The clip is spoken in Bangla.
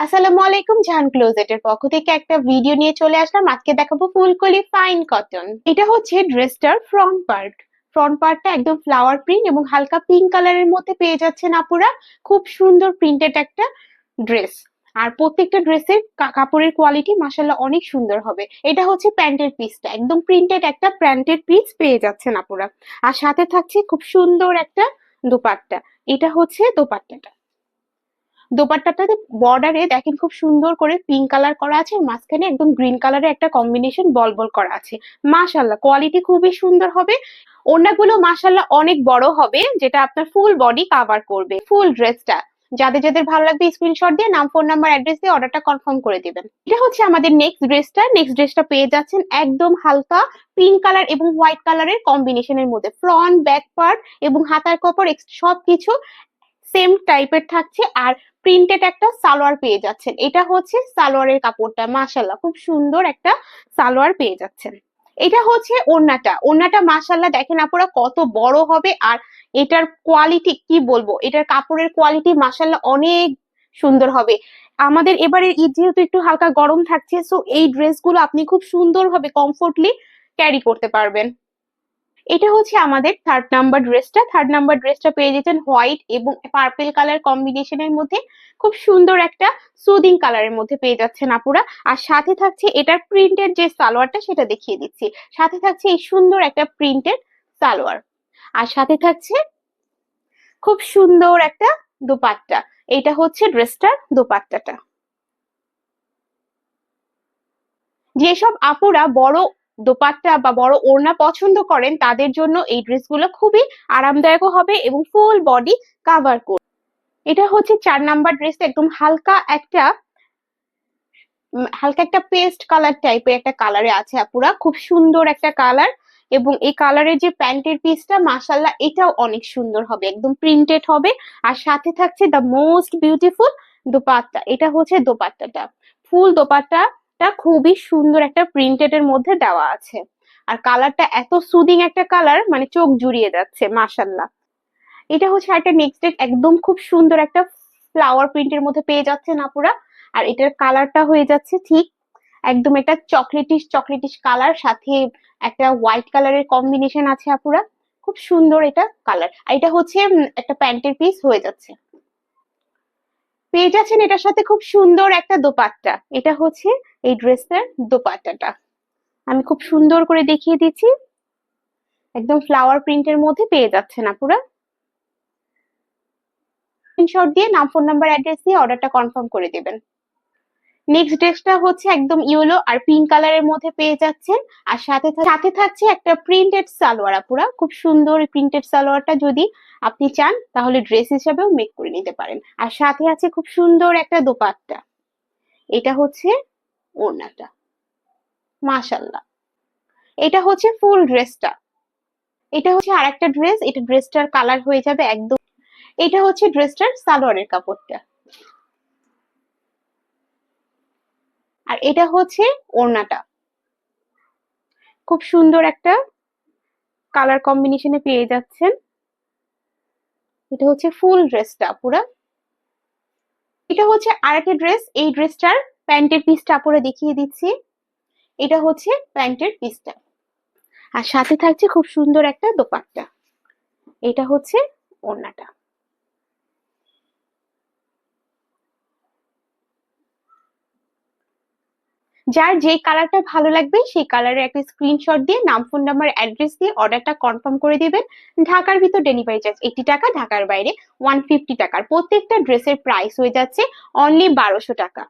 আসসালামু আলাইকুম জাহান ক্লোজেটের পক্ষ থেকে একটা ভিডিও নিয়ে চলে আসলাম। আজকে দেখাবো ফুলকলি ফাইন কটন এটা হচ্ছে ড্রেসটার ফ্রন্ট পার্ট ফ্রন্ট পার্টটা একদম ফ্লাওয়ার প্রিন্ট এবং হালকা পিঙ্ক কালারের মধ্যে পেয়ে যাচ্ছেন আপুরা। খুব সুন্দর প্রিন্টেড একটা ড্রেস আর প্রত্যেকটা ড্রেসের কাপড়ের কোয়ালিটি মাসাল্লাহ অনেক সুন্দর হবে। এটা হচ্ছে প্যান্টের পিসটা একদম প্রিন্টেড একটা প্যান্টের পিস পেয়ে যাচ্ছেন আপুরা। আর সাথে থাকছে খুব সুন্দর একটা দোপাট্টা। এটা হচ্ছে দোপাট্টাটা। দোপাট্টাটাতে বর্ডারে দেখেন খুব সুন্দর করে পিঙ্ক কালার করা আছে মাঝখানে একদম গ্রিন কালারের একটা কম্বিনেশন বল বল করা আছে। মাশাল্লাহ কোয়ালিটি খুবই সুন্দর হবে। ওড়নাগুলো মাশাল্লাহ অনেক বড় হবে, যেটা আপনার ফুল বডি কাভার করবে ফুল ড্রেসটা যাদের যাদের ভালো লাগবে স্ক্রিনশট দিয়ে নাম ফোন নাম্বার অ্যাড্রেস দিয়ে অর্ডারটা কনফার্ম করে দিবেন। এটা হচ্ছে আমাদের নেক্সট ড্রেসটা নেক্সট ড্রেসটা পেয়ে যাচ্ছেন একদম হালকা পিঙ্ক কালার এবং হোয়াইট কালারের কম্বিনেশনের মধ্যে। ফ্রন্ট ব্যাক পার্ট এবং হাতার কাপড় সবকিছু সেম টাইপের থাকছে আর প্রিন্টেড একটা সালোয়ার পেয়ে যাচ্ছেন। এটা হচ্ছে সালোয়ারের কাপড়টা মাশাল্লাহ খুব সুন্দর একটা সালোয়ার পেয়ে যাচ্ছেন। এটা হচ্ছে ওড়নাটা। ওড়নাটা মাশাল্লাহ দেখেন আপনারা কত বড় হবে আর এটার কোয়ালিটি কি বলব? এটার কাপড়ের কোয়ালিটি মাশাল্লাহ অনেক সুন্দর হবে। আমাদের এবারে ঈদ যেহেতু একটু হালকা গরম থাকছে সো এই ড্রেসগুলো আপনি খুব সুন্দরভাবে কমফোর্টলি ক্যারি করতে পারবেন। এটা হচ্ছে আমাদের থার্ড নাম্বার ড্রেসটা থার্ড নাম্বার ড্রেসটা পেয়ে যেতেন হোয়াইট এবং পার্পেল কালার কম্বিনেশনের মধ্যে। খুব সুন্দর একটা সুদিং কালারের মধ্যে পেয়ে যাচ্ছেন আপুরা। আর সাথে থাকছে এটার প্রিন্টের যে সালোয়ারটা, সেটা দেখিয়ে দিচ্ছি। সাথে থাকছে এই সুন্দর একটা প্রিন্টেড সালোয়ার। আর সাথে থাকছে খুব সুন্দর একটা দোপাট্টা। এটা হচ্ছে ড্রেসটার দোপাট্টাটা। যেসব আপুরা বড় দোপাট্টা বা বড় ওড়না পছন্দ করেন, তাদের জন্য এই ড্রেসগুলো খুবই আরামদায়ক হবে এবং ফুল বডি কাভার করবে। এটা হচ্ছে চার নাম্বার ড্রেস একদম হালকা একটা হালকা একটা পেস্ট কালার টাইপের একটা কালারে আছে আপুরা, খুব সুন্দর একটা কালার এবং এই কালারের যে প্যান্টের পিসটা মাসাল্লাহ এটাও অনেক সুন্দর হবে, একদম প্রিন্টেড হবে। আর সাথে থাকছে দ্য মোস্ট বিউটিফুল দোপাট্টা, এটা হচ্ছে দোপাট্টাটা। ফুল দোপাট্টা টা খুবই সুন্দর একটা প্রিন্টেড এর মধ্যে দেওয়া আছে। আর কালারটা এত সুদিং একটা কালার মানে চোখ জুড়িয়ে যাচ্ছে মাসাল্লাহ এটা হচ্ছে একটা নেক্সট ডেট একদম খুব সুন্দর একটা ফ্লাওয়ার প্রিন্টের মধ্যে পেয়ে যাচ্ছেন আপুরা। আর এটার কালারটা হয়ে যাচ্ছে ঠিক একদম একটা চকলেটিশ চকলেটিশ কালার সাথে একটা হোয়াইট কালারের কম্বিনেশন আছে আপুরা। খুব সুন্দর এটা কালার আর এটা হচ্ছে একটা প্যান্টের পিস হয়ে যাচ্ছে। পেয়ে যাচ্ছেন এটার সাথে খুব সুন্দর একটা দোপাট্টা। এটা হচ্ছে এই ড্রেসটার দোপাট্টাটা। আমি খুব সুন্দর করে দেখিয়ে দিচ্ছি। একদম ফ্লাওয়ার প্রিন্টের মধ্যে পেয়ে যাচ্ছে যাচ্ছেন আপুরা। স্ক্রিনশট দিয়ে নাম ফোন নাম্বার অ্যাড্রেস দিয়ে অর্ডারটা কনফার্ম করে দেবেন। নেক্সট ড্রেসটা হচ্ছে একদম ইয়েলো আর পিঙ্ক কালারের মধ্যে পেয়ে যাচ্ছেন। আর সাথে সাথে থাকছে একটা প্রিন্টেড সালোয়ার আপুরা। খুব সুন্দর প্রিন্টেড সালোয়ারটা যদি আপনি চান, তাহলে ড্রেস হিসাবেও মেক করে নিতে পারেন। আর সাথে আছে খুব সুন্দর একটা দোপাট্টা। এটা হচ্ছে ওড়নাটা। মাশাল্লাহ এটা হচ্ছে ফুল ড্রেসটা এটা হচ্ছে আর একটা ড্রেস এটা ড্রেসটার কালার হয়ে যাবে একদম। এটা হচ্ছে ড্রেসটার সালোয়ারের কাপড়টা। আর এটা হচ্ছে ওড়নাটা। খুব সুন্দর একটা কালার কম্বিনেশনে পেয়ে যাচ্ছেন। এটা হচ্ছে ফুল ড্রেসটা পুরা। এটা হচ্ছে আর একটা ড্রেস এই ড্রেসটার প্যান্টের পিসটা পুরো দেখিয়ে দিচ্ছি। এটা হচ্ছে প্যান্টের পিসটা আর সাথে থাকছে খুব সুন্দর একটা দোপাট্টা। এটা হচ্ছে ওড়নাটা। যার যে কালারটা ভালো লাগবে, সেই কালারের একটা স্ক্রিনশট দিয়ে, নাম ফোন নাম্বার অ্যাড্রেস দিয়ে অর্ডারটা কনফার্ম করে দিবেন। ঢাকার ভিতর ডেলিভারি চার্জ এইটি টাকা, ঢাকার বাইরে ওয়ান ফিফটি টাকার প্রত্যেকটা ড্রেসের প্রাইস হয়ে যাচ্ছে অনলি বারোশো টাকা।